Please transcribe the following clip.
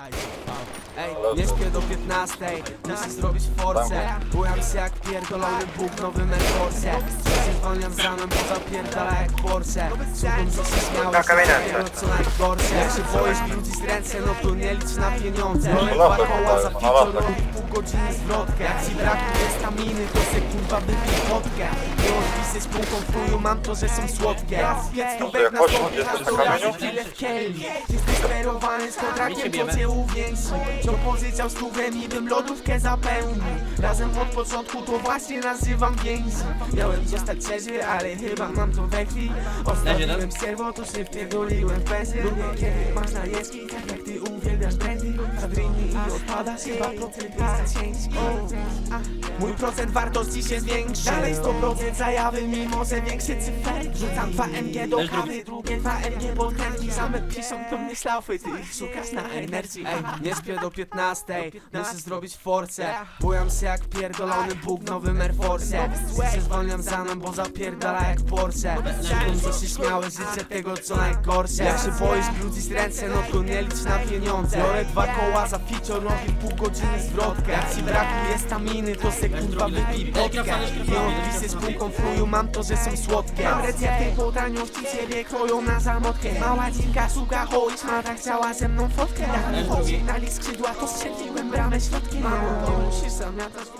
Ej, nie śpię do 15, muszę zrobić force Bujam się jak pierdolony Bóg nowym Air Force Się zwalniam z ranem, bo zapierdala jak Porsche. Słucham, że się śmiałeś tego, co najgorsze. Jak się boisz bić z ręce, no to nie licz na pieniądze. No, Dwa latek, koła za latek. robi pół godziny zwrotkę. Jak ci brakuje staminy, to se kurwa wypij wodkę Nie odpisy z półką w chuju, mam to, że są słodkie. Jedz tu na stopie, jesteś to kamieniu? tyle w kieli Jesteś sterowany z kontrakiem, to cię uwięzi To pozycał stówę i bym lodówkę zapełnił. Razem od początku to właśnie nazywam więzi Miałem zostać trzeźwy, ale chyba mam to we krwi Ostatniłem serwo, to się wpierdoliłem w kiedy masz najeźdźki, tak jak ty Fabryni i odpadasz, chyba procent jest za ciężki Mój procent wartości się zwiększy. Dalej 100% zajawy, mimo że większy cyferek Rzucam 2 MG do kawy, drugie 2 MG podkrętki Same piszą do mnie szlafy, ty ich szukasz na energii. Ej, nie śpię do 15, muszę zrobić force. Bujam się jak pierdolony Bóg nowym Air Force. Się zwalniam z ranem, bo zapierdala jak Porsche. Słucham, że się śmiałeś, życzę tego co najgorsze. Jak się boisz ludzi z ręce, no to nie licz na pieniądze. Biorę dwa koła za feature, robię pół godziny zwrotkę. Jak ci brakuje staminy, to se kurwa wypij wodkę. Nie odpisy z półką w chuju, mam to, że są słodkie. Mam recepty po taniości, ciebie kroją na zamotkę. Mała dzinka, suka, hoj, szmata chciała ze mną fotkę. Jak mi chodzi skrzydła, to strzeliłem bramę środkiem. Mało, to musisz zamiatać